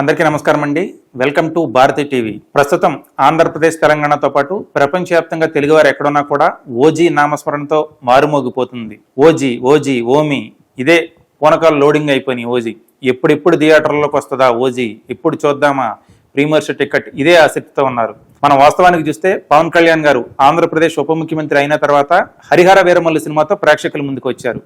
అందరికీ నమస్కారం అండి. Welcome to Bharathi TV. ప్రస్తుతం ఆంధ్రప్రదేశ్ తెలంగాణతో పాటు ప్రపంచవ్యాప్తంగా తెలుగువారు ఎక్కడున్నా కూడా ఓజీ నామస్మరణతో మారుమోగిపోతుంది. ఓజీ ఓజీ ఓమి ఇదే పూనకాలు లోడింగ్ అయిపోయినాయి ఓజీ. ఎప్పుడెప్పుడు థియేటర్లోకి వస్తుందా ఓజీ? ఎప్పుడు చూద్దామా? ప్రీమియర్స్ టికెట్ ఇదే ఆసక్తితో ఉన్నారు. మనం వాస్తవానికి చూస్తే పవన్ కళ్యాణ్ గారు ఆంధ్రప్రదేశ్ ఉప ముఖ్యమంత్రి అయిన తర్వాత హరిహర వీరమల్లు సినిమాతో ప్రేక్షకుల ముందుకు వచ్చారు.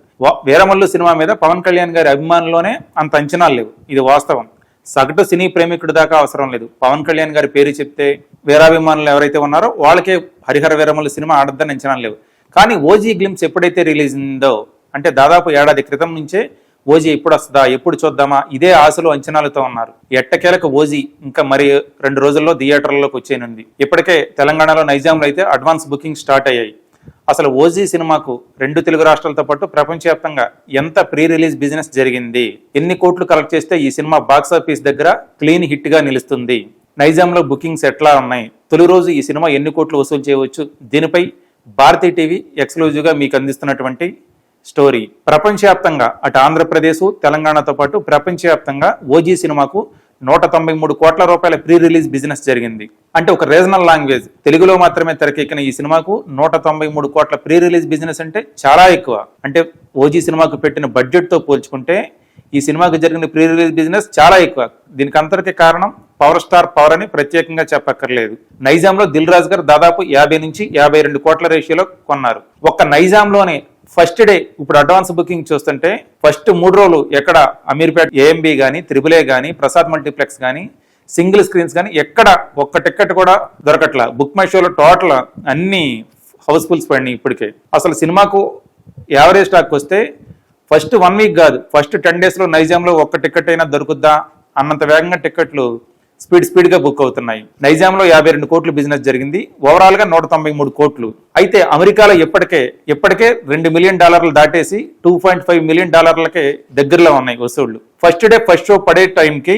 వీరమల్లు సినిమా మీద పవన్ కళ్యాణ్ గారి అభిమానుల్లోనే అంత అంచనాలు లేవు. ఇది వాస్తవం. సగటు సినీ ప్రేమికుడి దాకా అవసరం లేదు. పవన్ కళ్యాణ్ గారి పేరు చెప్తే వీరాభిమానులు ఎవరైతే ఉన్నారో వాళ్ళకే హరిహర వీరమల్లు సినిమా ఆడద్దని అంచనా లేవు. కానీ ఓజీ గ్లిమ్స్ ఎప్పుడైతే రిలీజ్ అయిందో అంటే దాదాపు ఏడాది క్రితం నుంచే ఓజీ ఎప్పుడు వస్తుందా ఎప్పుడు చూద్దామా ఇదే ఆశలు అంచనాలతో ఉన్నారు. ఎట్టకేలకు ఓజీ ఇంకా మరి రెండు రోజుల్లో థియేటర్లలోకి వచ్చేనుంది ఇప్పటికే తెలంగాణలో నైజాంలో అయితే అడ్వాన్స్ బుకింగ్ స్టార్ట్ అయ్యాయి. అసలు ఓజీ సినిమాకు రెండు తెలుగు రాష్ట్రాలతో పాటు ప్రపంచవ్యాప్తంగా ఎంత ప్రీ రిలీజ్ బిజినెస్ జరిగింది? ఎన్ని కోట్లు కలెక్ట్ చేస్తే ఈ సినిమా బాక్స్ ఆఫీస్ దగ్గర క్లీన్ హిట్గా నిలుస్తుంది? నైజాంలో బుకింగ్స్ ఎట్లా ఉన్నాయి? తొలి రోజు ఈ సినిమా ఎన్ని కోట్లు వసూలు చేయవచ్చు? దీనిపై భారతీ టీవీ ఎక్స్క్లూజివ్గా మీకు అందిస్తున్నటువంటి స్టోరీ. ప్రపంచవ్యాప్తంగా అటు ఆంధ్రప్రదేశ్ తెలంగాణతో పాటు ప్రపంచవ్యాప్తంగా ఓజీ సినిమాకు నూట తొంభై మూడు కోట్ల రూపాయల ప్రీ రిలీజ్ బిజినెస్ జరిగింది. అంటే ఒక రీజనల్ లాంగ్వేజ్ తెలుగులో మాత్రమే తెరకెక్కిన ఈ సినిమాకు నూట తొంభై మూడు కోట్ల ప్రీ రిలీజ్ బిజినెస్ అంటే చాలా ఎక్కువ. అంటే ఓజీ సినిమాకు పెట్టిన బడ్జెట్తో పోల్చుకుంటే ఈ సినిమాకు జరిగిన ప్రీ రిలీజ్ బిజినెస్ చాలా ఎక్కువ. దీనికి అంతటికి కారణం పవర్ స్టార్ పవర్ అని ప్రత్యేకంగా చెప్పక్కర్లేదు. నైజాంలో దిల్ రాజు గారు దాదాపు యాభై నుంచి యాభై రెండు కోట్ల రేషియోలో కొన్నారు. ఒక్క నైజాంలోనే ఫస్ట్ డే ఇప్పుడు అడ్వాన్స్ బుకింగ్ చూస్తుంటే ఫస్ట్ మూడు రోజులు ఎక్కడ అమీర్పేట ఏఎంబి కానీ త్రిబులే కానీ ప్రసాద్ మల్టీప్లెక్స్ కానీ సింగిల్ స్క్రీన్స్ కానీ ఎక్కడ ఒక్క టికెట్ కూడా దొరకట్లా. బుక్ మై షోలో టోటల్ అన్ని హౌస్ఫుల్స్ పడినాయి ఇప్పటికే. అసలు సినిమాకు యావరేజ్ స్టాక్ వస్తే ఫస్ట్ వన్ వీక్ కాదు ఫస్ట్ టెన్ డేస్లో నైజాంలో ఒక్క టికెట్ అయినా దొరుకుద్దా అన్నంత వేగంగా టికెట్లు స్పీడ్ స్పీడ్గా బుక్ అవుతున్నాయి. నైజాంలో యాభై రెండు కోట్లు బిజినెస్ జరిగింది. ఓవరాల్గా నూట తొంభై మూడు కోట్లు. అయితే అమెరికాలో ఇప్పటికే ఇప్పటికే రెండు మిలియన్ డాలర్లు దాటేసి టూ పాయింట్ ఫైవ్ మిలియన్ డాలర్లకే దగ్గరలో ఉన్నాయి వసూళ్ళు. ఫస్ట్ డే ఫస్ట్ షో పడే టైంకి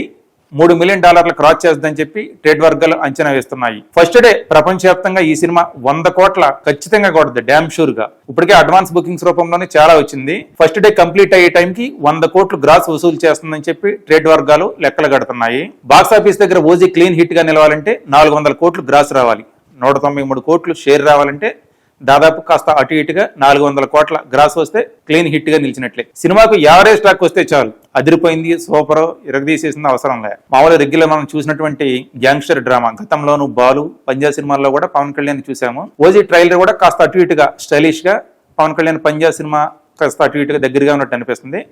మూడు మిలియన్ డాలర్లు క్రాస్ చేస్తుందని చెప్పి ట్రేడ్ వర్గాలు అంచనా వేస్తున్నాయి. ఫస్ట్ డే ప్రపంచవ్యాప్తంగా ఈ సినిమా వంద కోట్ల ఖచ్చితంగా కొడుతుంది డ్యామ్ షూర్గా ఇప్పటికే అడ్వాన్స్ బుకింగ్స్ రూపంలోనే చాలా వచ్చింది. ఫస్ట్ డే కంప్లీట్ అయ్యే టైంకి వంద కోట్లు గ్రాస్ వసూలు చేస్తుందని చెప్పి ట్రేడ్ వర్గాలు లెక్కలు కడుతున్నాయి. బాక్స్ ఆఫీస్ దగ్గర ఓజీ క్లీన్ హిట్గా నిలవాలంటే నాలుగు వందల కోట్లు గ్రాస్ రావాలి. నూట తొంభై మూడు కోట్లు షేర్ రావాలంటే దాదాపు కాస్త అటు ఇటుగా నాలుగు వందల కోట్ల గ్రాస్ వస్తే క్లీన్ హిట్గా నిలిచినట్లే. సినిమాకు యావరేజ్ స్టాక్ వస్తే చాలు. అదిరిపోయింది సూపర్ ఇరగదీసేసింది అవసరం లే. మామూలు రెగ్యులర్ మనం చూసినటువంటి గ్యాంగ్స్టర్ డ్రామా గతంలోనూ బాలు పంజాబ్ సినిమాల్లో కూడా పవన్ కళ్యాణ్ చూసాము. ఓజీ ట్రైలర్ కూడా కాస్త అటు ఇటుగా స్టైలిష్గా పవన్ కళ్యాణ్ పంజాబ్ సినిమా కాస్త అటు ఇటుగా దగ్గరగా ఉన్నట్టు అనిపిస్తుంది.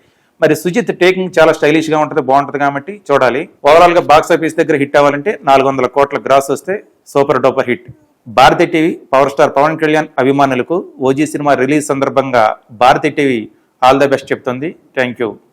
మరి సుజిత్ టేకింగ్ చాలా స్టైలిష్గా ఉంటుంది బాగుంటుంది కాబట్టి చూడాలి. ఓవరాల్గా బాక్స్ ఆఫీస్ దగ్గర హిట్ అవ్వాలంటే నాలుగు వందల కోట్ల గ్రాస్ వస్తే super duper hit. Bharathi TV power star Pawan Kalyan అభిమానులకు ఓజీ సినిమా రిలీజ్ సందర్భంగా Bharathi TV all the best చెప్తుంది. Thank you